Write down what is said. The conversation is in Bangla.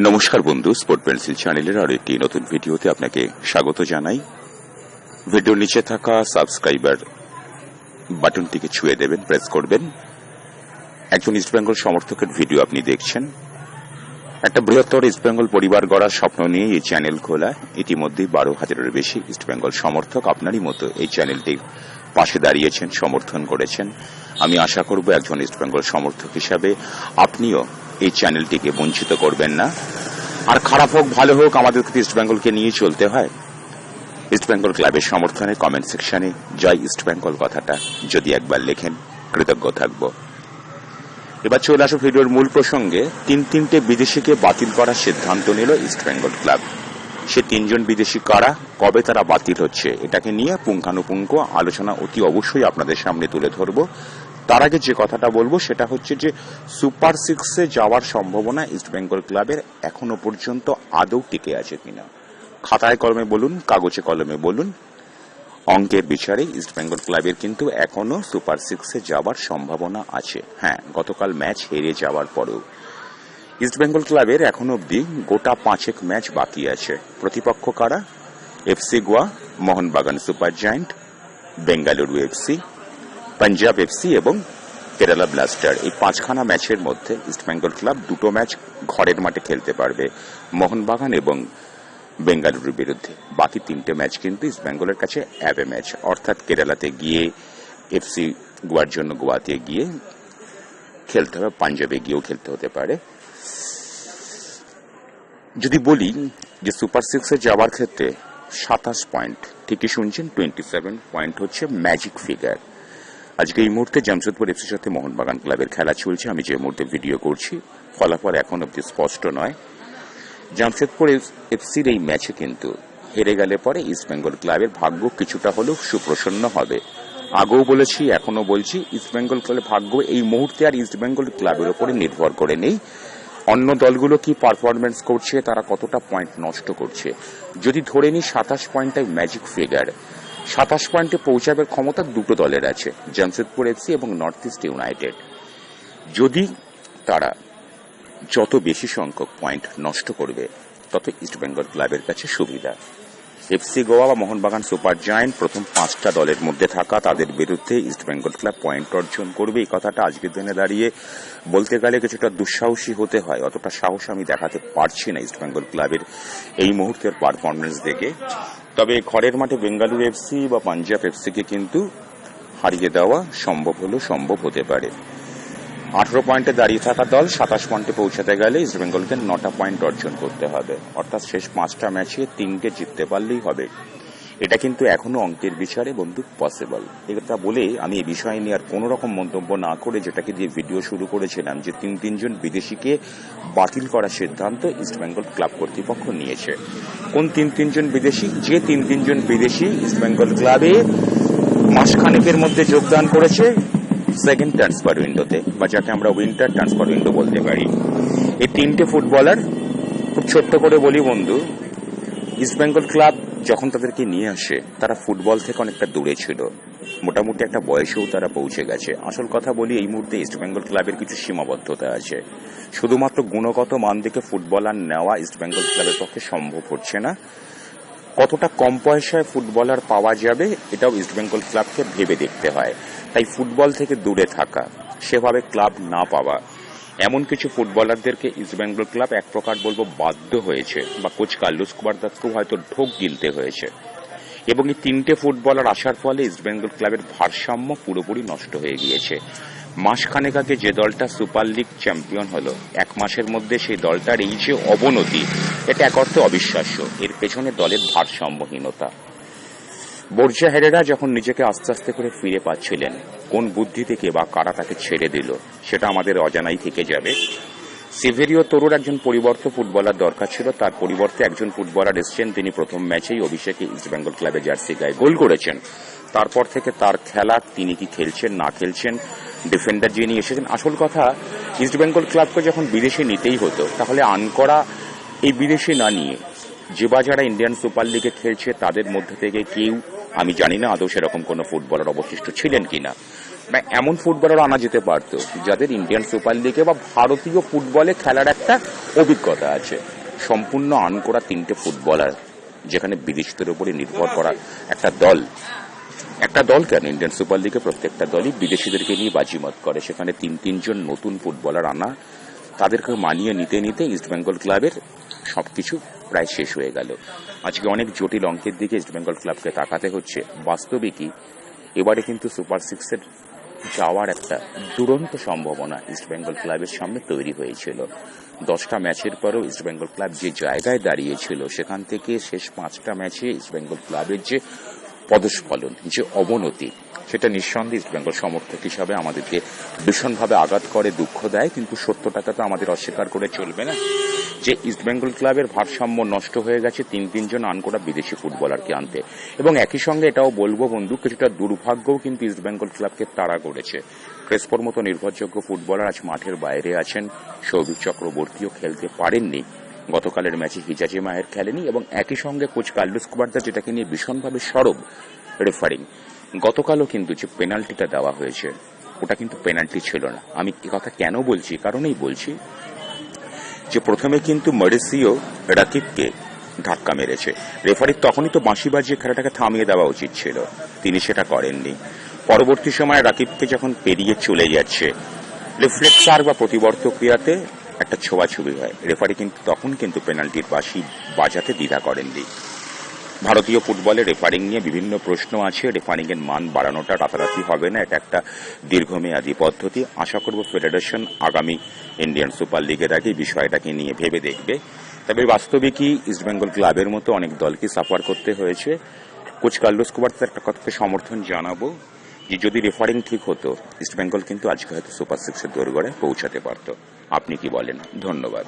নমস্কার বন্ধু স্পোর্ট পেন্সিল চ্যানেলের আরও একটি নতুন ভিডিওতে আপনাকে স্বাগত জানাই। ভিডিওর নিচে থাকা সাবস্ক্রাইবার বাটনটিকে ছুঁয়ে দেবেন, প্রেস করবেন। একজন ইস্টবেঙ্গল সমর্থকের ভিডিও আপনি দেখছেন। একটা বৃহত্তর ইস্টবেঙ্গল পরিবার গড়ার স্বপ্ন নিয়ে এই চ্যানেল খোলা। ইতিমধ্যেই বারো হাজারের বেশি ইস্টবেঙ্গল সমর্থক আপনারই মতো এই চ্যানেলটির পাশে দাঁড়িয়েছেন, সমর্থন করেছেন। আমি আশা করব একজন ইস্টবেঙ্গল সমর্থক হিসাবে আপনিও এই চ্যানেলটিকে বঞ্চিত করবেন না। আর খারাপ হোক, ভালো হোক, আমাদের কিন্তু ইস্টবেঙ্গলকে নিয়ে চলতে হয়। ইস্টবেঙ্গল ক্লাবের সমর্থনে কমেন্ট সেকশনে জয় ইস্টবেঙ্গল কথাটা যদি একবার লেখেন, কৃতজ্ঞ থাকব। এবার চলে আসো ভিডিওর মূল প্রসঙ্গে। তিন তিনটে বিদেশিকে বাতিল করার সিদ্ধান্ত নিল ইস্টবেঙ্গল ক্লাব সে তিনজন বিদেশি কারা, কবে তারা বাতিল হচ্ছে, এটাকে নিয়ে পুঙ্খানুপুঙ্খ আলোচনা অতি অবশ্যই আপনাদের সামনে তুলে ধরব। তার আগে যে কথাটা বলব সেটা হচ্ছে যে সুপার সিক্সে যাওয়ার সম্ভাবনা ইস্টবেঙ্গল ক্লাবের এখনও পর্যন্ত আদৌ টিকে আছে কিনা। খাতায় কলমে বলুন, কাগজে কলমে বলুন। অঙ্কের বিচারে ইস্টবেঙ্গল ক্লাবের কিন্তু এখনও সুপার সিক্সে যাওয়ার সম্ভাবনা আছে। হ্যাঁ গতকাল ম্যাচ হেরে যাওয়ার পরেও। ইস্টবেঙ্গল ক্লাবের এখন অবধি গোটা পাঁচেক ম্যাচ বাকি আছে। প্রতিপক্ষ কারা? FC Goa, Mohun Bagan super giant, Bengaluru FC Punjab FC এবং কেরালা ব্লাস্টার। এই পাঁচখানা ম্যাচের মধ্যে ইস্টবেঙ্গল ক্লাব দুটো ম্যাচ ঘরের মাঠে খেলতে পারবে মোহনবাগান এবং বেঙ্গালুরুর বিরুদ্ধে। বাকি তিনটে ম্যাচ কিন্তু ইস্টবেঙ্গলের কাছে অ্যাবে ম্যাচ অর্থাৎ কেরালাতে গিয়ে এফসি গোয়ার জন্য গোয়াতে গিয়ে খেলতে হবে, পাঞ্জাবে গিয়েও খেলতে হতে পারে। যদি বলি যে সুপার সিক্সে যাওয়ার ক্ষেত্রে সাতাশ পয়েন্ট, ঠিকই শুনছেন টোয়েন্টি সেভেন পয়েন্ট হচ্ছে ম্যাজিক ফিগার আজকে এই মুহূর্তে জামশেদপুর এফসির সাথে মোহনবাগান ক্লাবের খেলা চলছে। আমি যে মুহূর্তে ভিডিও করছি, ফলাফল এখন অব্দি স্পষ্ট নয়। জামশেদপুর এফসির এই ম্যাচে কিন্তু হেরে গেলে পরে ইস্টবেঙ্গল ক্লাবের ভাগ্য কিছুটা হলেও সুপ্রসন্ন হবে। আগেও বলেছি এখনও বলছি ইস্টবেঙ্গল ক্লাবের ভাগ্য এই মুহূর্তে আর ইস্টবেঙ্গল ক্লাবের ওপরে নির্ভর করে নেই। অন্য দলগুলো কি পারফরমেন্স করছে, তারা কতটা পয়েন্ট নষ্ট করছে? যদি ধরে নিই সাতাশ পয়েন্টটাই ম্যাজিক ফিগার সাতাশ পয়েন্টে পৌঁছাবার ক্ষমতা দুটো দলের আছে, জামশেদপুর এফসি এবং নর্থ ইস্ট ইউনাইটেড। যদি তারা যত বেশি সংখ্যক পয়েন্ট নষ্ট করবে, তত ইস্টবেঙ্গল ক্লাবের কাছে সুবিধা। এফসি, গোয়া বা মোহনবাগান সুপার জায়েন্ট প্রথম পাঁচটা দলের মধ্যে থাকা, তাদের বিরুদ্ধে ইস্টবেঙ্গল ক্লাব পয়েন্ট অর্জন করবে। এই কথাটা আজকের দিনে দাঁড়িয়ে বলতে গেলে কিছুটা দুঃসাহসী হতে হয়, অতটা সাহস আমি দেখাতে পারছি না ইস্টবেঙ্গল ক্লাবের এই মুহূর্তের পারফরমেন্স দেখে। তবে ঘরের মাঠে বেঙ্গালুরু এফসি বা পাঞ্জাব এফসিকে কিন্তু হারিয়ে দেওয়া সম্ভব হলেও সম্ভব হতে পারে। আঠারো পয়েন্টে দাঁড়িয়ে থাকা দল সাতাশ পয়েন্টে পৌঁছাতে গেলে ইস্টবেঙ্গলকে নটা পয়েন্ট অর্জন করতে হবে। অর্থাৎ শেষ পাঁচটা ম্যাচে তিনটে জিততে পারলেই হবে। এটা কিন্তু এখনও অঙ্কের বিচারে বন্ধু পসিবল এটা বলে আমি এই বিষয় নিয়ে আর কোনো রকম মন্তব্য না করে যেটাকে দিয়ে ভিডিও শুরু করেছিলাম, যে তিন তিনজন বিদেশিকে বাতিল করার সিদ্ধান্ত ইস্টবেঙ্গল ক্লাব কর্তৃপক্ষ নিয়েছে। কোন তিন তিনজন বিদেশি? যে তিন তিনজন বিদেশি ইস্টবেঙ্গল ক্লাবে মাসখানেকের মধ্যে যোগদান করেছে সেকেন্ড ট্রান্সফার উইন্ডোতে বা যাকে আমরা উইন্টার ট্রান্সফার উইন্ডো বলতে পারি। এই তিনটে ফুটবলার খুব ছোট্ট করে বলি বন্ধু ইস্টবেঙ্গল ক্লাব যখন তাদেরকে নিয়ে আসে, তারা ফুটবল থেকে অনেকটা দূরে ছিল। মোটামুটি একটা বয়সেও তারা পৌঁছে গেছে। আসল কথা বলি, এই মুহূর্তে ইস্টবেঙ্গল ক্লাবের কিছু সীমাবদ্ধতা আছে। শুধুমাত্র গুণগত মান দেখে ফুটবলার নেওয়া ইস্টবেঙ্গল ক্লাবের পক্ষে সম্ভব হচ্ছে না। কতটা কম পয়সায় ফুটবলার পাওয়া যাবে, এটাও ইস্টবেঙ্গল ক্লাবকে ভেবে দেখতে হয়। তাই ফুটবল থেকে দূরে থাকা, সেভাবে ক্লাব না পাওয়া এমন কিছু ফুটবলারদেরকে ইস্টবেঙ্গল ক্লাব এক প্রকার বলব বাধ্য হয়েছে, বা কোচ কার্লোস কুমারদাসকেও হয়তো ঢোক গিলতে হয়েছে। এবং এই তিনটে ফুটবলার আসার ফলে ইস্টবেঙ্গল ক্লাবের ভারসাম্য পুরোপুরি নষ্ট হয়ে গিয়েছে। মাসখানেক আগে যে দলটা সুপার লিগ চ্যাম্পিয়ন হলো, এক মাসের মধ্যে সেই দলটার এই যে অবনতি, এটা এক অর্থে অবিশ্বাস্য। এর পেছনে দলের ভারসাম্যহীনতা। বর্জা হেরেরা যখন নিজেকে আস্তে আস্তে করে ফিরে পাচ্ছিলেন, কোন বুদ্ধি থেকে বা কারা তাকে ছেড়ে দিল, সেটা আমাদের অজানাই থেকে যাবে। সিভেরিও তরুর একজন পরিবর্ত ফুটবলার দরকার ছিল, তার পরিবর্তে একজন ফুটবলার এসছেন, তিনি প্রথম ম্যাচেই অভিষেকে ইস্টবেঙ্গল ক্লাবে জার্সি গায়ে গোল করেছেন। তারপর থেকে তার খেলা, তিনি কি খেলছেন, না খেলছেন, ডিফেন্ডার যিনি এসেছেন, আসল কথা ইস্টবেঙ্গল ক্লাবকে যখন বিদেশে নিতেই হতো, তাহলে আনকরা এই বিদেশে না নিয়ে, যে বা যারা ইন্ডিয়ান সুপার লিগে খেলছে, তাদের মধ্যে থেকে কেউ আমি জানি না আদৌ সেরকম কোনো ফুটবলার অবশিষ্ট ছিলেন কিনা। এমন ফুটবলার আনা যেতে পারতো, যাদের ইন্ডিয়ান সুপার লিগে বা ভারতীয় ফুটবলে খেলার একটা অভিজ্ঞতা আছে। সম্পূর্ণ আন করা তিনটে ফুটবলার, যেখানে বিদেশিদের উপরে নির্ভর করা একটা দল। একটা দল কেন? ইন্ডিয়ান সুপার লিগে প্রত্যেকটা দলই বিদেশিদেরকে নিয়ে বাজিমাত করে। সেখানে তিন তিনজন নতুন ফুটবলার আনা তাদেরকে মানিয়ে নিতে নিতে ইস্টবেঙ্গল ক্লাবের সবকিছু প্রায় শেষ হয়ে গেল। আজকে অনেক জটিল অঙ্কের দিকে ইস্টবেঙ্গল ক্লাবকে তাকাতে হচ্ছে। বাস্তবিকই এবারে কিন্তু সুপার সিক্সের যাওয়ার একটা দুরন্ত সম্ভাবনা ইস্টবেঙ্গল ক্লাবের সামনে তৈরি হয়েছিল। দশটা ম্যাচের পরেও ইস্টবেঙ্গল ক্লাব যে জায়গায় দাঁড়িয়েছিল, সেখান থেকে শেষ পাঁচটা ম্যাচে ইস্টবেঙ্গল ক্লাবের যে পদস্ফলন যে অবনতি সেটা নিঃসন্দেহে ইস্টবেঙ্গল সমর্থক হিসাবে আমাদেরকে ভীষণভাবে আঘাত করে, দুঃখ দেয়, কিন্তু সত্যটাকে তো আমাদের অস্বীকার করে চলবে না। যে ইস্টবেঙ্গল ক্লাবের ভারসাম্য নষ্ট হয়ে গেছে, তিন তিনজন আনকোড়া বিদেশি ফুটবলারকে আনতে। এবং একই সঙ্গে এটাও বলব বন্ধু, কিছুটা দুর্ভাগ্যও কিন্তু ইস্টবেঙ্গল ক্লাবকে তাড়া করেছে। ক্রেসপোর মতো নির্ভরযোগ্য ফুটবলার আজ মাঠের বাইরে আছেন। সৌভিক চক্রবর্তীও খেলতে পারেননি। গতকালের ম্যাচে হিজাজি মায়ের খেলেনি এবং একই সঙ্গে কোচ কার্লুস কুবার্দা, যেটাকে নিয়ে ভীষণভাবে সরব রেফারিং গতকালও কিন্তু যে পেনাল্টিটা দেওয়া হয়েছে, ওটা কিন্তু পেনাল্টি ছিল না। আমি কথা কেন বলছি? কারণেই বলছি যে প্রথমে কিন্তু মরিসিও রাকিবকে ধাক্কা মেরেছে। রেফারির তখনই তো বাঁশি বাজিয়ে খেলাটাকে থামিয়ে দেওয়া উচিত ছিল। তিনি সেটা করেননি। পরবর্তী সময় রাকিবকে যখন পেরিয়ে চলে যাচ্ছে রিফ্লেক্সার বা প্রতিবর্ত ক্রিয়াতে একটা ছোঁয়াছুবি হয়। রেফারি কিন্তু তখন কিন্তু পেনাল্টির বাঁশি বাজাতে দ্বিধা করেননি। ভারতীয় ফুটবলে রেফারিং নিয়ে বিভিন্ন প্রশ্ন আছে। রেফারিং এর মান বাড়ানোটা রাতারাতি হবে না, এটা একটা দীর্ঘমেয়াদী পদ্ধতি। আশা করব ফেডারেশন আগামী ইন্ডিয়ান সুপার লিগের আগে বিষয়টাকে নিয়ে ভেবে দেখবে। তবে বাস্তবিকই ইস্টবেঙ্গল ক্লাবের মতো অনেক দলকে সাফার করতে হয়েছে। কোচ কার্লোস কুমার একটা কথাকে সমর্থন জানাব যে, যদি রেফারিং ঠিক হতো ইস্টবেঙ্গল কিন্তু আজকে হয়তো সুপার সিক্সের দোরগড়ায় পৌঁছাতে পারত। আপনি কি বলেন? ধন্যবাদ।